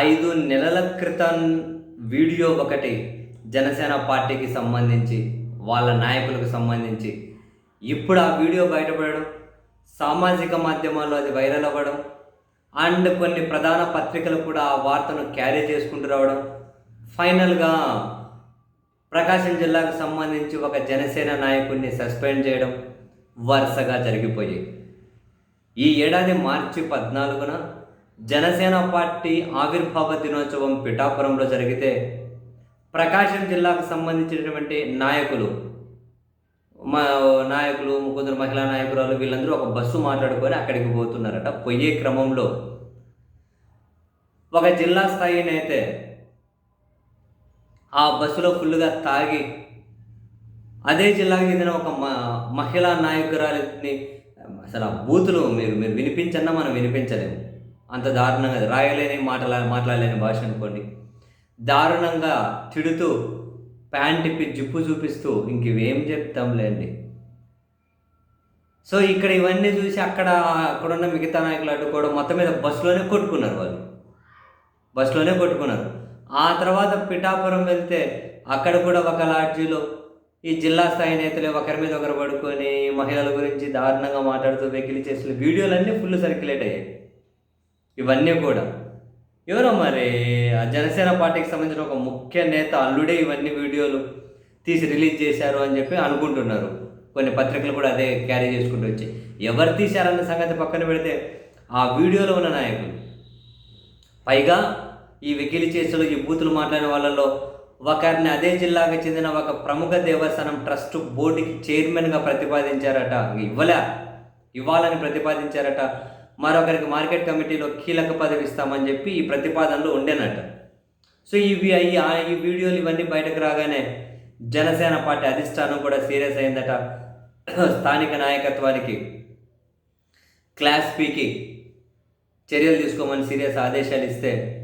ఐదు నెలల క్రితం వీడియో ఒకటి జనసేన పార్టీకి సంబంధించి వాళ్ళ నాయకులకు సంబంధించి. ఇప్పుడు ఆ వీడియో బయటపడడం సామాజిక మాధ్యమాల్లో అది వైరల్ అవ్వడం అండ్ కొన్ని ప్రధాన పత్రికలు కూడా ఆ వార్తను క్యారీ చేసుకుంటూ రావడం. ఫైనల్గా ప్రకాశం జిల్లాకు సంబంధించి ఒక జనసేన నాయకుడిని సస్పెండ్ చేయడం వరుసగా జరిగిపోయాయి. ఈ ఏడాది మార్చి పద్నాలుగున జనసేన పార్టీ ఆవిర్భావ దినోత్సవం పిఠాపురంలో జరిగితే ప్రకాశం జిల్లాకు సంబంధించినటువంటి నాయకులు మా నాయకులు కొందరు మహిళా నాయకురాలు వీళ్ళందరూ ఒక బస్సు మాట్లాడుకొని అక్కడికి పోతున్నారట. పోయే క్రమంలో ఒక జిల్లా స్థాయినైతే అయితే ఆ బస్సులో ఫుల్గా తాగి అదే జిల్లాకు చెందిన ఒక మ మహిళా నాయకురాలిని అసలు ఆ బూతులు మీరు మీరు వినిపించన్నా మనం వినిపించలేము. అంత దారుణంగా రాయలేని మాటలా మాట్లాడలేని భాష అనుకోండి. దారుణంగా తిడుతూ ప్యాంట్ ఇప్పి జిప్పు చూపిస్తూ ఇంక ఇవేం చెప్తాంలేండి సో ఇక్కడ ఇవన్నీ చూసి అక్కడ అక్కడున్న మిగతా నాయకులు అడ్డుకోవడం మొత్తం మీద బస్సులోనే కొట్టుకున్నారు వాళ్ళు. బస్సులోనే కొట్టుకున్నారు. ఆ తర్వాత పిఠాపురం వెళ్తే అక్కడ కూడా ఒక లాడ్జీలో ఈ జిల్లా స్థాయి నేతలు ఒకరి మీద ఒకరు పడుకొని మహిళల గురించి దారుణంగా మాట్లాడుతూ వెకిలి చేసిన వీడియోలన్నీ ఫుల్ సర్క్యులేట్ అయ్యాయి. ఇవన్నీ కూడా. ఎవరో మరి ఆ జనసేన పార్టీకి సంబంధించిన ఒక ముఖ్య నేత అల్లుడే ఇవన్నీ వీడియోలు తీసి రిలీజ్ చేశారు అని చెప్పి అనుకుంటున్నారు. కొన్ని పత్రికలు కూడా అదే క్యారీ చేసుకుంటూ వచ్చి. ఎవరు తీశారన్న సంగతి పక్కన పెడితే ఆ వీడియోలో ఉన్న నాయకులు. పైగా ఈ వెకిలి చేసులు ఈ బూతులు మాట్లాడిన వాళ్ళలో ఒకరిని అదే జిల్లాకు చెందిన ఒక ప్రముఖ దేవస్థానం ట్రస్ట్ బోర్డుకి చైర్మన్గా ప్రతిపాదించారట. ఇవ్వలే. ఇవ్వాలని ప్రతిపాదించారట. మరొకరికి మార్కెట్ కమిటీలో కీలక పదవి ఇస్తామని చెప్పి ఈ ప్రతిపాదనలు ఉండేనట. సో ఇవి అయ్యి ఆ- ఈ వీడియోలు ఇవన్నీ బయటకు రాగానే జనసేన పార్టీ అధిష్టానం కూడా సీరియస్ అయిందట. స్థానిక నాయకత్వానికి క్లాస్ పీకి చర్యలు తీసుకోమని సీరియస్ ఆదేశాలు ఇస్తే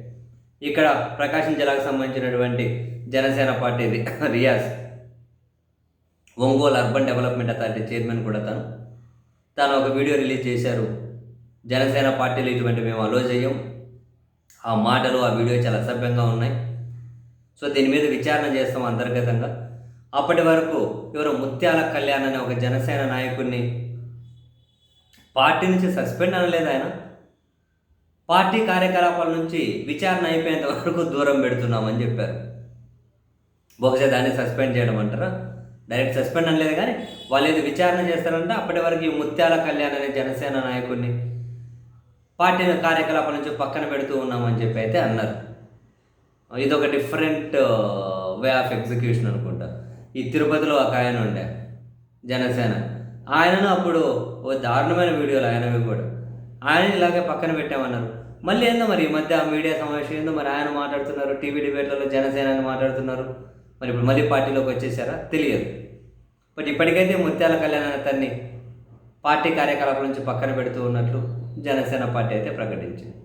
ఇక్కడ ప్రకాశం జిల్లాకు సంబంధించినటువంటి Janasena party Riyaz Ongole urban development authority chairman కూడా తను. తాను ఒక వీడియో రిలీజ్ చేశారు. జనసేన పార్టీలు ఇటువంటి మేము అలో చేయం. ఆ మాటలు ఆ వీడియో చాలా అసభ్యంగా ఉన్నాయి. సో దీని మీద విచారణ చేస్తాం అంతర్గతంగా. అప్పటి వరకు ఎవరో ముత్యాల కళ్యాణ్ అనే ఒక జనసేన నాయకుడిని పార్టీ నుంచి సస్పెండ్ అనలేదు ఆయన. పార్టీ కార్యకలాపాల నుంచి విచారణ అయిపోయేంత వరకు దూరం పెడుతున్నామని చెప్పారు. బహుశా దాన్ని సస్పెండ్ చేయడం అంటారా? డైరెక్ట్ సస్పెండ్ అనలేదు కానీ వాళ్ళు ఏదో విచారణ చేస్తారంటే. అప్పటి వరకు ఈ ముత్యాల కళ్యాణ్ అనే జనసేన నాయకుడిని పార్టీ కార్యకలాపాల నుంచి పక్కన పెడుతూ ఉన్నామని చెప్పి అయితే అన్నారు. ఇదొక డిఫరెంట్ వే ఆఫ్ ఎగ్జిక్యూషన్ అనుకుంటా. ఈ తిరుపతిలో ఒక ఆయన ఉండే జనసేన. ఆయనను అప్పుడు ఓ దారుణమైన వీడియోలు ఆయనవి కూడా. ఆయన ఇలాగే పక్కన పెట్టామన్నారు. మళ్ళీ ఏందో మరి ఈ మధ్య ఆ మీడియా సమావేశం ఏందో మరి ఆయన మాట్లాడుతున్నారు టీవీ డిబేట్లలో జనసేన అని మాట్లాడుతున్నారు. మరి ఇప్పుడు మళ్ళీ పార్టీలోకి వచ్చేసారా? తెలియదు. బట్ ఇప్పటికైతే ముత్యాల కళ్యాణ్ అతన్ని పార్టీ కార్యకలాపాల నుంచి పక్కన పెడుతూ ఉన్నట్లు జనసేన పార్టీ అయితే ప్రకటించింది.